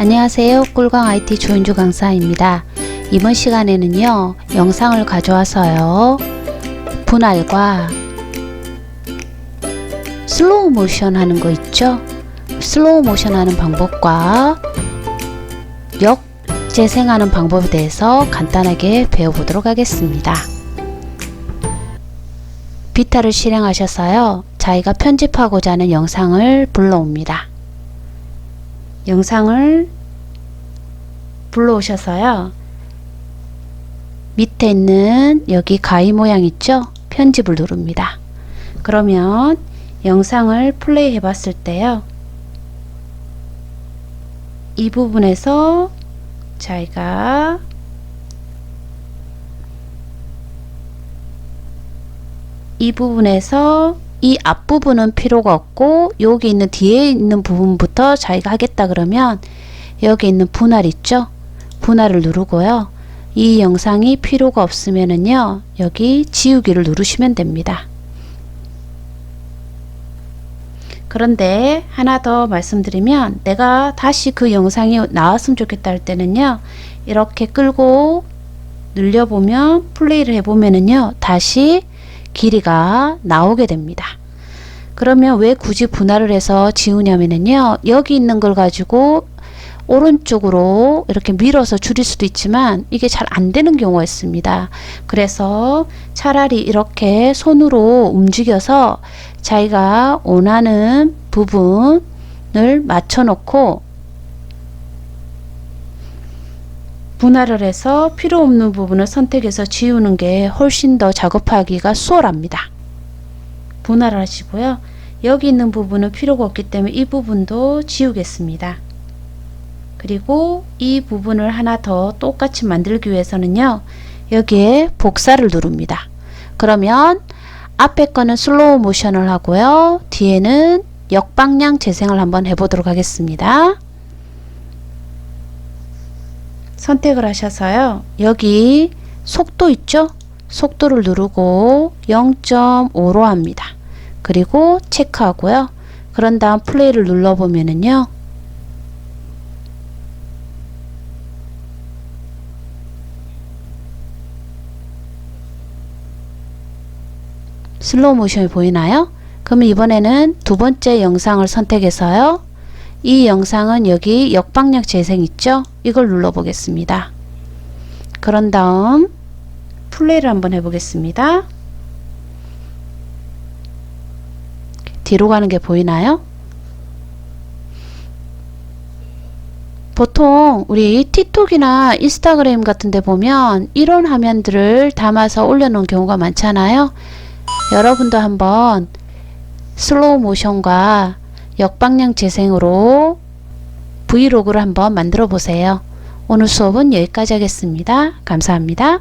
안녕하세요. 꿀광 IT 조은주 강사입니다. 이번 시간에는요, 영상을 가져와서요, 분할과 슬로우 모션 하는 거 있죠? 슬로우 모션 하는 방법과 역 재생하는 방법에 대해서 간단하게 배워보도록 하겠습니다. 비타를 실행하셔서요, 자기가 편집하고자 하는 영상을 불러옵니다. 영상을 불러오셔서요. 밑에 있는 여기 가위 모양 있죠? 편집을 누릅니다. 그러면 영상을 플레이 해 봤을 때요. 이 부분에서 자기가 이 부분에서 이 앞부분은 필요가 없고 여기 있는 뒤에 있는 부분부터 자기가 하겠다 그러면 여기 있는 분할 있죠? 분할을 누르고요. 이 영상이 필요가 없으면은요. 여기 지우기를 누르시면 됩니다. 그런데 하나 더 말씀드리면 내가 다시 그 영상이 나왔으면 좋겠다 할 때는요. 이렇게 끌고 늘려보면 플레이를 해보면은요. 다시 길이가 나오게 됩니다. 그러면 왜 굳이 분할을 해서 지우냐면요 여기 있는 걸 가지고 오른쪽으로 이렇게 밀어서 줄일 수도 있지만 이게 잘 안 되는 경우가 있습니다. 그래서 차라리 이렇게 손으로 움직여서 자기가 원하는 부분을 맞춰 놓고 분할을 해서 필요 없는 부분을 선택해서 지우는 게 훨씬 더 작업하기가 수월합니다. 분할을 하시고요. 여기 있는 부분은 필요가 없기 때문에 이 부분도 지우겠습니다. 그리고 이 부분을 하나 더 똑같이 만들기 위해서는요. 여기에 복사를 누릅니다. 그러면 앞에 거는 슬로우 모션을 하고요. 뒤에는 역방향 재생을 한번 해보도록 하겠습니다. 선택을 하셔서요. 여기 속도 있죠? 속도를 누르고 0.5로 합니다. 그리고 체크하고요. 그런 다음 플레이를 눌러보면은요. 슬로우 모션이 보이나요? 그러면 이번에는 두 번째 영상을 선택해서요. 이 영상은 여기 역방향 재생 있죠? 이걸 눌러 보겠습니다. 그런 다음 플레이를 한번 해보겠습니다. 뒤로 가는 게 보이나요? 보통 우리 틱톡이나 인스타그램 같은 데 보면 이런 화면들을 담아서 올려놓은 경우가 많잖아요. 여러분도 한번 슬로우 모션과 역방향 재생으로 브이로그를 한번 만들어 보세요. 오늘 수업은 여기까지 하겠습니다. 감사합니다.